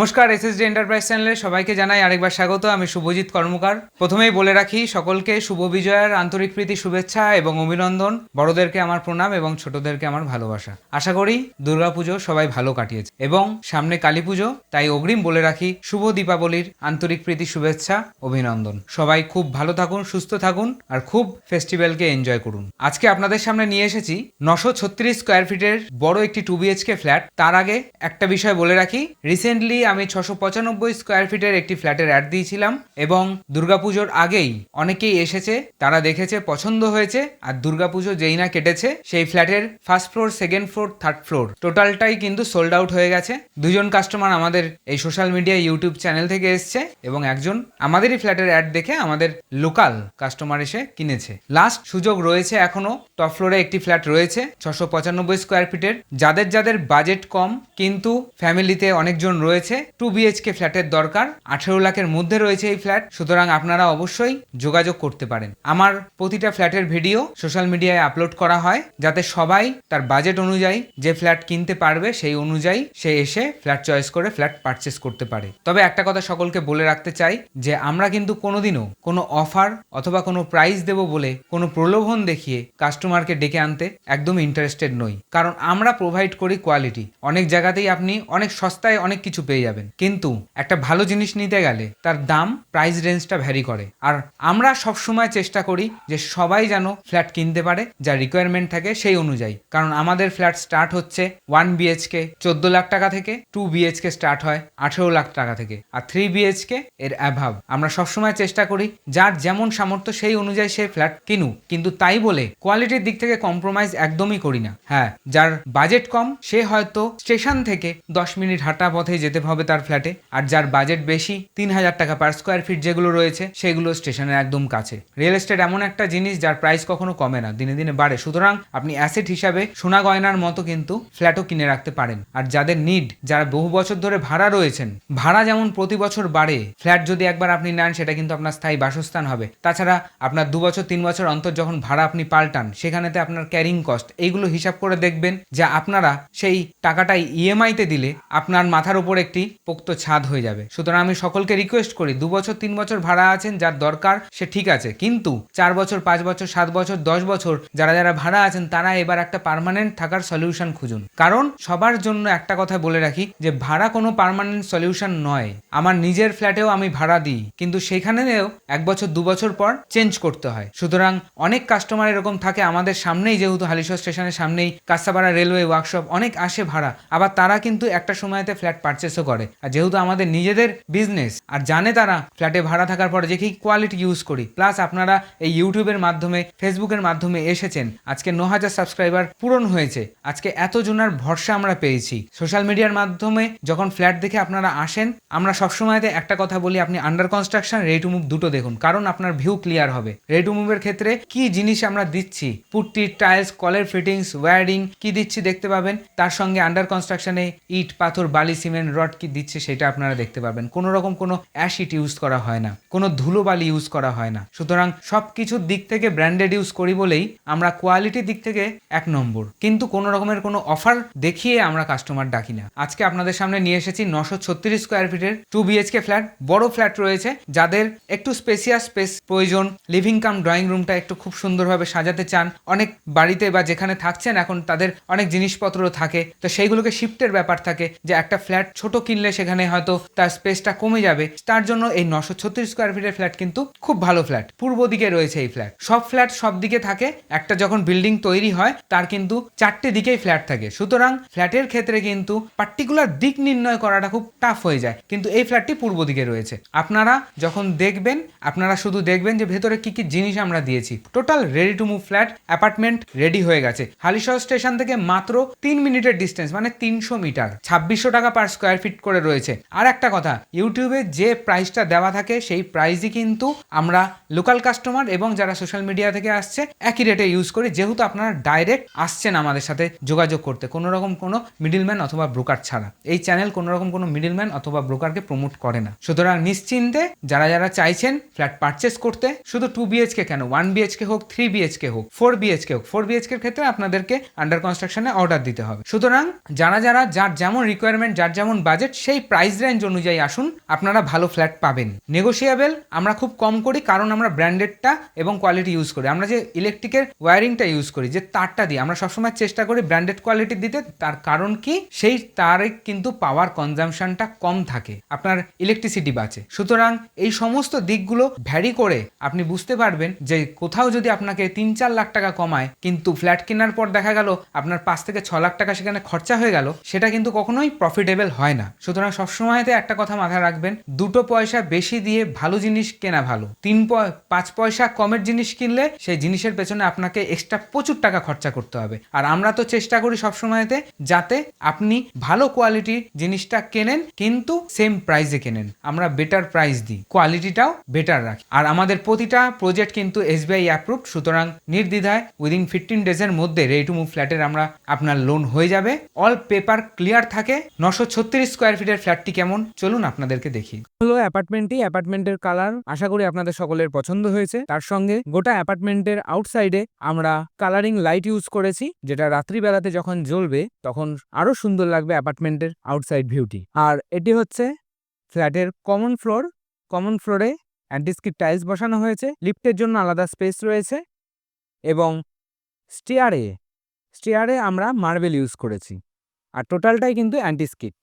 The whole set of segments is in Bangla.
নমস্কার এসএসডি এন্টারপ্রাইজ চ্যানেলে সবাইকে জানাই আরেকবার স্বাগত। আমি শুভজিৎ কর্মকার। প্রথমেই বলে রাখি, সকলকে শুভ বিজয়ের আন্তরিক প্রীতি, শুভেচ্ছা এবং অভিনন্দন। বড়দেরকে আমার প্রণাম এবং ছোটদেরকে আমার ভালোবাসা। আশা করি দুর্গাপুজো সবাই ভালো কাটিয়েছে। এবং সামনে কালী পুজো, তাই অগ্রিম বলে রাখি, শুভ দীপাবলির আন্তরিক প্রীতি, শুভেচ্ছা, অভিনন্দন। সবাই খুব ভালো থাকুন, সুস্থ থাকুন আর খুব ফেস্টিভ্যালকে এনজয় করুন। আজকে আপনাদের সামনে নিয়ে এসেছি নশো ছত্রিশ স্কোয়ার ফিটের বড় একটি টু বিএইচকে ফ্ল্যাট তার আগে একটা বিষয় বলে রাখি রিসেন্টলি আমি ছশো পঁচানব্বই স্কোয়ার ফিটের একটি ফ্ল্যাটের অ্যাড দিয়েছিলাম এবং দুর্গাপুজোর আগেই অনেকেই এসেছে, তারা দেখেছে, পছন্দ হয়েছে আর দুর্গাপুজো যেই না কেটেছে, সেই ফ্ল্যাটের first floor second floor third floor টোটালটাই কিন্তু সোল্ড আউট হয়ে গেছে। দুজন কাস্টমার আমাদের এই সোশ্যাল মিডিয়া ইউটিউব চ্যানেল থেকে এসছে এবং একজন আমাদেরই ফ্ল্যাটের অ্যাড দেখে আমাদের লোকাল কাস্টমার এসে কিনেছে। লাস্ট সুযোগ রয়েছে এখনও টপ ফ্লোরে একটি ফ্ল্যাট রয়েছে, ছশো পঁচানব্বই স্কোয়ার ফিটের যাদের যাদের বাজেট কম, কিন্তু ফ্যামিলিতে অনেকজন রয়েছে টু বিএইচকে ফ্ল্যাটের দরকার। আঠেরো লাখের মধ্যে রয়েছে এই ফ্ল্যাট সুতরাং আপনারা অবশ্যই যোগাযোগ করতে পারেন। আমার প্রতিটা ফ্ল্যাটের ভিডিও সোশ্যাল মিডিয়ায় আপলোড করা হয়, যাতে সবাই তার বাজেট অনুযায়ী যে ফ্ল্যাট কিনতে পারবে, সেই অনুযায়ী সে এসে ফ্ল্যাট চয়েস করে ফ্ল্যাট পারচেস করতে পারে। তবে একটা কথা সকলকে বলে রাখতে চাই, যে আমরা কিন্তু কোনোদিনও কোনো অফার অথবা কোনো প্রাইস দেব বলে কোনো প্রলোভন দেখিয়ে কাস্টমারকে ডেকে আনতে একদম ইন্টারেস্টেড নই। কারণ আমরা প্রোভাইড করি কোয়ালিটি অনেক জায়গাতেই আপনি অনেক সস্তায় অনেক কিছু পেয়ে যাবেন কিন্তু একটা ভালো জিনিস নিতে গেলে তার দাম প্রাইস রেঞ্জটা ভ্যারি করে। আর আমরা সবসময় চেষ্টা করি যে সবাই যেন ফ্ল্যাট কিনতে পারে, যা রিকোয়ারমেন্ট থাকে সেই অনুযায়ী। কারণ আমাদের ফ্ল্যাট স্টার্ট হচ্ছে ওয়ান বিএইচকে চোদ্দ লাখ টাকা থেকে টু বিএইচকে স্টার্ট হয় আঠেরো লাখ টাকা থেকে। আর থ্রি বিএইচকে এর অ্যাভাব আমরা সবসময় চেষ্টা করি যার যেমন সামর্থ্য সেই অনুযায়ী সে ফ্ল্যাট কিনুক। কিন্তু তাই বলে কোয়ালিটির দিক থেকে কম্প্রোমাইজ একদমই করি না। হ্যাঁ যার বাজেট কম, সে হয়তো স্টেশন থেকে দশ মিনিট হাঁটা পথে যেতে হবে। তার ফ্ল্যাটে। আর যার বাজেট বেশি, তিন হাজার টাকা পার স্কোয়ার ফিট যেগুলো রয়েছে, সেগুলো স্টেশনের একদম কাছে। রিয়েল এস্টেট এমন একটা জিনিস যার প্রাইস কখনো কমে না, দিনে দিনে বাড়ে। সুতরাং আপনি অ্যাসেট হিসাবে সোনা গয়নার মতো কিন্তু ফ্ল্যাটও কিনে রাখতে পারেন। আর যাদের নিড যারা বহু বছর ধরে ভাড়া রয়েছেন, ভাড়া যেমন প্রতি বছর বাড়ে ফ্ল্যাট যদি একবার আপনি নেন, সেটা কিন্তু আপনার স্থায়ী বাসস্থান হবে। তাছাড়া আপনার দু বছর, তিন বছর অন্তর যখন ভাড়া আপনি পাল্টান, সেখানেতে আপনার ক্যারিং কস্ট এইগুলো হিসাব করে দেখবেন যে আপনারা সেই টাকাটাই ইএমআইতে দিলে আপনার মাথার উপর একটি পোক্ত ছাদ হয়ে যাবে। সুতরাং আমি সকলকে রিকোয়েস্ট করি, দু বছর, তিন বছর ভাড়া আছেন, যার দরকার, সে ঠিক আছে। কিন্তু চার বছর, পাঁচ বছর, সাত বছর, দশ বছর যারা যারা ভাড়া আছেন, তারা এবার একটা পার্মানেন্ট থাকার সলিউশন খুঁজুন। কারণ সবার জন্য একটা কথা বলে রাখি যে, ভাড়া কোনো পার্মানেন্ট সলিউশন নয়। আমার নিজের ফ্ল্যাটেও আমি ভাড়া দিই, কিন্তু সেখানেও এক বছর, দু বছর পর চেঞ্জ করতে হয়। সুতরাং অনেক কাস্টমার এরকম থাকে, আমাদের সামনেই যেহেতু হালিশহর স্টেশনের সামনেই কাস্তাপাড়া রেলওয়ে ওয়ার্কশপ অনেক আসে ভাড়া। আবার তারা কিন্তু একটা সময়তে ফ্ল্যাট পারচেসও করে। আর যেহেতু আমাদের নিজেদের বিজনেস আর জানে তারা ফ্ল্যাটে ভাড়া থাকার পরে যে কি কোয়ালিটি ইউজ করি। প্লাস আপনারা এই ইউটিউবের মাধ্যমে ফেসবুকের মাধ্যমে এসেছেন। আজকে ন হাজার সাবস্ক্রাইবার পূরণ হয়েছে। আজকে এত জনার ভরসা আমরা পেয়েছি। সোশ্যাল মিডিয়ার মাধ্যমে যখন ফ্ল্যাট দেখে আপনারা আসেন, আমরা সবসময়তে একটা কথা বলি, আপনি under construction ready to move দুটো দেখুন। কারণ আপনার ভিউ ক্লিয়ার হবে। রেডি টু মুভের ক্ষেত্রে কি জিনিস আমরা দিচ্ছি? পুট্টি টাইলস কলের ফিটিংস ওয়্যারিং কি দিচ্ছি দেখতে পাবেন? তার সঙ্গে আন্ডার কনস্ট্রাকশনে ইট, পাথর, বালি সিমেন্ট রড কি দিচ্ছে সেটা আপনারা দেখতে পাবেন কোনো রকম কোনো অ্যাসিড ইউজ করা হয় না। কোনো ধুলো বালি ইউজ করা হয় না। সুতরাং সব কিছুর দিক থেকে ব্র্যান্ডেড ইউজ করি বলেই আমরা কোয়ালিটির দিক থেকে এক নম্বর। কিন্তু কোনো রকমের কোনো অফার দেখিয়ে আমরা কাস্টমার ডাকি না। আজকে আপনাদের সামনে নিয়ে এসেছি নশো ছত্রিশ স্কোয়ার ফিটের টু বিএচকে ফ্ল্যাট বড় ফ্ল্যাট রয়েছে, যাদের একটু স্পেসিয়াস স্পেস প্রয়োজন। লিভিং কাম ড্রয়িং রুমটা একটু খুব সুন্দরভাবে সাজাতে চান। অনেক বাড়িতে বা যেখানে থাকছেন এখন তাদের অনেক জিনিসপত্র থাকে। তো সেইগুলোকে শিফটের ব্যাপার থাকে যে একটা ফ্ল্যাট ছোট কিনলে সেখানে হয়তো তার স্পেসটা কমে যাবে। তার জন্য এই নশো ছত্রিশ স্কোয়ার ফিটের ফ্ল্যাট কিন্তু খুব ভালো ফ্ল্যাট পূর্ব দিকে রয়েছে এই ফ্ল্যাট সব ফ্ল্যাট সব দিকে থাকে। একটা যখন বিল্ডিং তৈরি হয়, তার কিন্তু চারটে দিকেই ফ্ল্যাট থাকে। সুতরাং ফ্ল্যাটের ক্ষেত্রে কিন্তু পার্টিকুলার দিক নির্ণয় করাটা খুব টাফ হয়ে যায়। কিন্তু এই ফ্ল্যাটটি পূর্ব দিকে রয়েছে। আপনারা যখন দেখবেন, আপনারা শুধু দেখবেন যে ভেতরে কি কি জিনিস আমরা দিয়েছি। Total ready to move flat apartment ready হয়ে গেছে। হালিশহর স্টেশন থেকে মাত্র তিন মিনিটের ডিস্টেন্স মানে তিনশো মিটার। ছাব্বিশশো টাকা পার স্কোয়ার ফিট করে রয়েছে। আর একটা কথা, ইউটিউবে যে প্রাইসটা দেওয়া থাকে, সেই প্রাইসই কিন্তু আমরা লোকাল কাস্টমার এবং যারা সোশ্যাল মিডিয়া থেকে আসছে, একই রেটে ইউজ করি। যেহেতু আপনারা ডাইরেক্ট আসছেন আমাদের সাথে যোগাযোগ করতে, কোনো রকম কোনো মিডিলম্যান অথবা ব্রোকার ছাড়া। এই চ্যানেল কোনো রকম কোনো মিডিলম্যান অথবা ব্রোকারকে প্রমোট করে না। সুতরাং নিশ্চিন্তে যারা যারা চাইছেন ফ্ল্যাট পারচেস করতে, শুধু টু বিএইচকে কেন? ওয়ান বিএইচকে হোক থ্রি বিএইচকে হোক ফোর বিএইচকে হোক ফোর বিএইচকে ক্ষেত্রে আপনাদেরকে আন্ডার কনস্ট্রাকশনে অর্ডার দিতে হবে। সুতরাং যারা যারা, যার যেমন রিকোয়ারমেন্ট যার যেমন বাজেট সেই প্রাইস রেঞ্জ অনুযায়ী আসুন, আপনারা ভালো ফ্ল্যাট পাবেন। নেগোসিয়েবল আমরা খুব কম করি কারণ আমরা ব্র্যান্ডেডটা এবং কোয়ালিটি ইউজ করি। আমরা যে ইলেকট্রিকের ওয়্যারিংটা ইউজ করি, যে তারটা দিই আমরা সবসময় চেষ্টা করি ব্র্যান্ডেড কোয়ালিটি দিতে। তার কারণ কি? সেই তারে কিন্তু পাওয়ার কনজামশনটা কম থাকে। আপনার ইলেকট্রিসিটি বাঁচে। সুতরাং এই সমস্ত দিকগুলো ভ্যারি করে আপনি বুঝতে পারবেন যে কোথাও যদি আপনাকে তিন চার লাখ টাকা কমায়, কিন্তু ফ্ল্যাট কেনার পর দেখা গেল আপনার পাঁচ থেকে ছ লাখ টাকা সেখানে খরচা হয়ে গেল, সেটা কিন্তু কখনোই প্রফিটেবল হয় না। সুতরাং সবসময়তে একটা কথা মাথায় রাখবেন, দুটো পয়সা বেশি দিয়ে ভালো জিনিস কেনা ভালো। তিন পাঁচ পয়সা কমের জিনিস কিনলে সেই জিনিসের পেছনে আপনাকে এক্সট্রা প্রচুর টাকা খরচা করতে হবে। আর আমরা তো চেষ্টা করি সবসময়তে যাতে আপনি ভালো কোয়ালিটির জিনিসটা কেনেন, কিন্তু সেম প্রাইসে কেনেন। আমরা বেটার প্রাইস দিই কোয়ালিটিটাও বেটার রাখি। আর আমাদের প্রতিটা প্রজেক্ট কিন্তু এসবিআই অ্যাপ্রুভড সুতরাং নির্দ্বিধায় উইদিন ফিফটিন ডেজের মধ্যে রেডি টু মুভ ফ্ল্যাটের আমরা আপনার লোন হয়ে যাবে। অল পেপার ক্লিয়ার থাকে, নশো ছত্রিশ স্কোয়ার ফিটের ফ্ল্যাটটি কেমন? চলুন আপনাদেরকে দেখি। হলো অ্যাপার্টমেন্টটি, অ্যাপার্টমেন্টের কালার আশা করি আপনাদের সকলের পছন্দ হয়েছে। তার সঙ্গে গোটা অ্যাপার্টমেন্টের আউটসাইডে আমরা কালারিং লাইট ইউজ করেছি, যেটা রাত্রিবেলাতে যখন জ্বলবে, তখন আরও সুন্দর লাগবে অ্যাপার্টমেন্টের আউটসাইড ভিউটি আর এটি হচ্ছে ফ্ল্যাটের কমন ফ্লোর কমন ফ্লোরে অ্যান্টিস্কিট টাইলস বসানো হয়েছে। লিফটের জন্য আলাদা স্পেস রয়েছে। এবং স্টেয়ারে স্টেয়ারে আমরা মার্বেল ইউজ করেছি। আর টোটালটাই কিন্তু অ্যান্টিস্কিট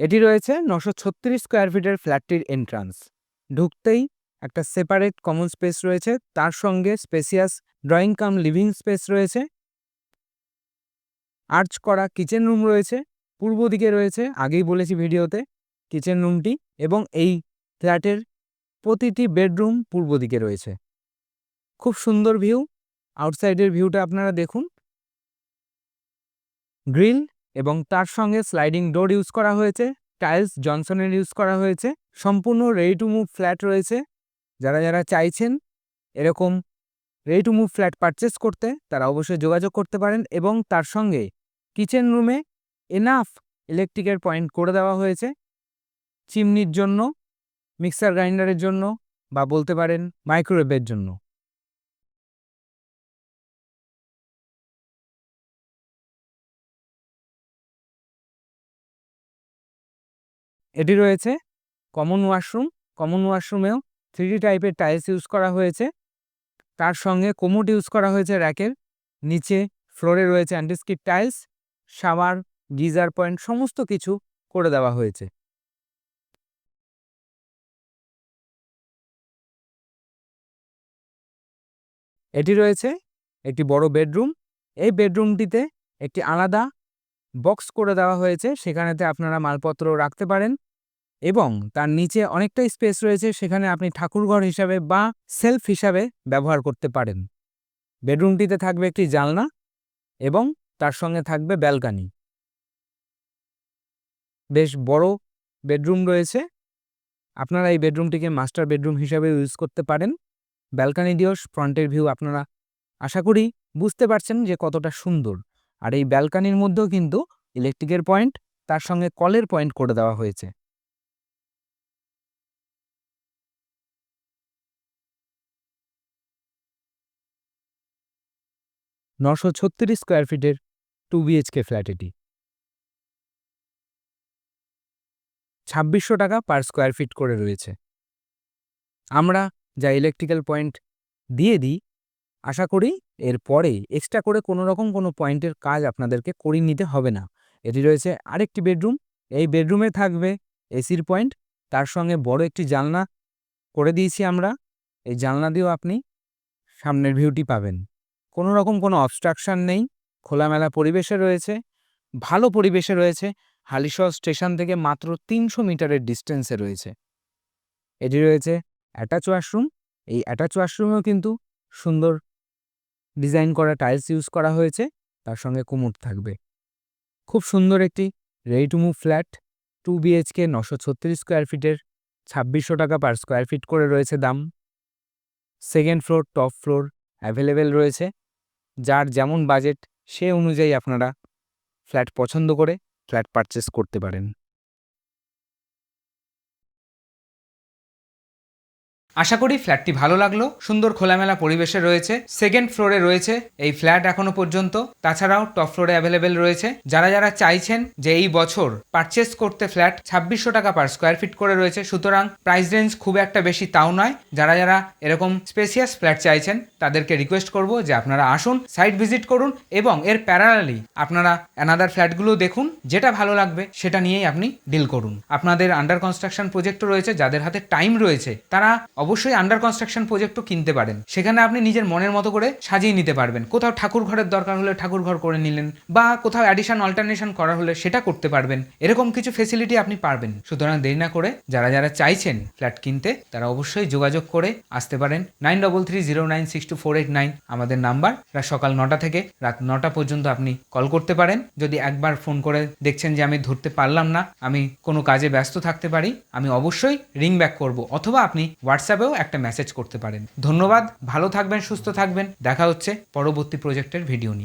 এটি রয়েছে নশো ছত্রিশ স্কোয়ার ফিটের ফ্ল্যাটটির এন্ট্রান্স ঢুকতেই একটা সেপারেট কমন স্পেস রয়েছে, তার সঙ্গে spacious drawing cum living space রয়েছে। আর্চ করা কিচেন রুম রয়েছে, পূর্ব দিকে রয়েছে, আগেই বলেছি ভিডিওতে কিচেন রুমটি এবং এই ফ্ল্যাটের প্রতিটি বেডরুম পূর্ব দিকে রয়েছে। খুব সুন্দর ভিউ আউটসাইডের ভিউটা আপনারা দেখুন। গ্রিল এবং তার সঙ্গে স্লাইডিং ডোর ইউজ করা হয়েছে টাইলস জনসনের ইউজ করা হয়েছে, সম্পূর্ণ রেডি টু মুভ ফ্ল্যাট রয়েছে। যারা যারা চাইছেন এরকম ready to move flat purchase করতে, তারা অবশ্যই যোগাযোগ করতে পারেন এবং তার সঙ্গে কিচেন রুমে এনাফ ইলেকট্রিকের পয়েন্ট করে দেওয়া হয়েছে। চিমনির জন্য মিক্সার গ্রাইন্ডারের জন্য বা বলতে পারেন মাইক্রোওয়েভের জন্য। এটি রয়েছে কমন ওয়াশরুম কমন ওয়াশরুমেও থ্রি টাইপের টাইলস ইউজ করা হয়েছে। তার সঙ্গে কোমোড ইউজ করা হয়েছে র্যাকের নিচে ফ্লোরে রয়েছে antiskid tiles shower geyser point সমস্ত কিছু করে দেওয়া হয়েছে। এটি রয়েছে একটি বড় বেডরুম এই বেডরুমটিতে একটি আলাদা বক্স করে দেওয়া হয়েছে। সেখানেতে আপনারা মালপত্র রাখতে পারেন। এবং তার নিচে অনেকটাই স্পেস রয়েছে সেখানে আপনি ঠাকুরঘর হিসাবে বা সেলফ হিসাবে ব্যবহার করতে পারেন। বেডরুমটিতে থাকবে একটি জানলা এবং তার সঙ্গে থাকবে ব্যালকানি। বেশ বড় বেডরুম রয়েছে। আপনারা এই বেডরুমটিকে মাস্টার বেডরুম হিসাবে ইউজ করতে পারেন। ব্যালকানি দিয়েও ফ্রন্টের ভিউ আপনারা আশা করি বুঝতে পারছেন যে কতটা সুন্দর। আর এই ব্যালকানির মধ্যেও কিন্তু ইলেকট্রিকের পয়েন্ট, তার সঙ্গে কলের পয়েন্ট করে দেওয়া হয়েছে। নশো ছত্রিশ স্কোয়ার ফিটের টু বিএইচকে ফ্ল্যাট এটি। ছাব্বিশশো টাকা পার স্কোয়ার ফিট করে রয়েছে। আমরা যা ইলেকট্রিক্যাল পয়েন্ট দিয়ে দিই, আশা করি এর পরে এক্সট্রা করে কোনো রকম কোনো পয়েন্টের কাজ আপনাদেরকে করিয়ে নিতে হবে না। এটি রয়েছে আরেকটি বেডরুম এই বেডরুমে থাকবে এসির পয়েন্ট তার সঙ্গে বড় একটি জানলা করে দিয়েছি আমরা। এই জানলা দিয়েও আপনি সামনের ভিউটি পাবেন। কোনো রকম কোনো অবস্ট্রাকশন নেই। খোলামেলা পরিবেশে রয়েছে, ভালো পরিবেশে রয়েছে। হালিশহর স্টেশন থেকে মাত্র তিনশো মিটারের ডিস্টেন্সে রয়েছে। এটি রয়েছে অ্যাটাচ ওয়াশরুম এই অ্যাটাচ ওয়াশরুমেও কিন্তু সুন্দর ডিজাইন করা টাইলস ইউজ করা হয়েছে। তার সঙ্গে কুমুট থাকবে। খুব সুন্দর একটি ready to move flat two BHK নশো ছত্রিশ স্কোয়ার ফিটের ছাব্বিশশো টাকা পার স্কোয়ার ফিট করে রয়েছে দাম। Second floor top floor available রয়েছে। যার যেমন বাজেট সে অনুযায়ী আপনারা ফ্ল্যাট পছন্দ করে ফ্ল্যাট পারচেস করতে পারেন। আশা করি ফ্ল্যাটটি ভালো লাগল। সুন্দর খোলামেলা পরিবেশে রয়েছে। সেকেন্ড ফ্লোরে রয়েছে এই ফ্ল্যাট এখনও পর্যন্ত। তাছাড়াও টপ ফ্লোরে অ্যাভেলেবেল রয়েছে। যারা যারা চাইছেন যে এই বছর পারচেস করতে ফ্ল্যাট ছাব্বিশশো টাকা পার স্কোয়ার ফিট করে রয়েছে, সুতরাং প্রাইস রেঞ্জ খুব একটা বেশি তাও নয়। যারা যারা এরকম স্পেসিয়াস ফ্ল্যাট চাইছেন, তাদেরকে রিকোয়েস্ট করব যে আপনারা আসুন সাইট ভিজিট করুন এবং এর প্যারালালি আপনারা অ্যানাদার ফ্ল্যাটগুলো দেখুন। যেটা ভালো লাগবে, সেটা নিয়েই আপনি ডিল করুন। আপনাদের আন্ডার কনস্ট্রাকশন প্রজেক্টও রয়েছে, যাদের হাতে টাইম রয়েছে, তারা অবশ্যই আন্ডার কনস্ট্রাকশন প্রজেক্টও কিনতে পারেন। সেখানে আপনি নিজের মনের মতো করে সাজিয়ে নিতে পারবেন। কোথাও ঠাকুর ঘরের দরকার হলে ঠাকুর ঘর করে নিলেন বা কোথাও অ্যাডিশন অল্টারনেশন করা হলে সেটা করতে পারবেন। এরকম কিছু ফেসিলিটি আপনি পারবেন। সুতরাং দেরি না করে যারা যারা চাইছেন ফ্ল্যাট কিনতে, তারা অবশ্যই যোগাযোগ করে আসতে পারেন nine double three zero nine six two four eight nine আমাদের নাম্বার সকাল নটা থেকে রাত নটা পর্যন্ত আপনি কল করতে পারেন। যদি একবার ফোন করে দেখছেন যে আমি ধরতে পারলাম না, আমি কোনো কাজে ব্যস্ত থাকতে পারি, আমি অবশ্যই রিং ব্যাক করব। অথবা আপনি হোয়াটসঅ্যাপেও একটা মেসেজ করতে পারেন। ধন্যবাদ, ভালো থাকবেন, সুস্থ থাকবেন। দেখা হচ্ছে পরবর্তী প্রজেক্টের ভিডিও নিয়ে।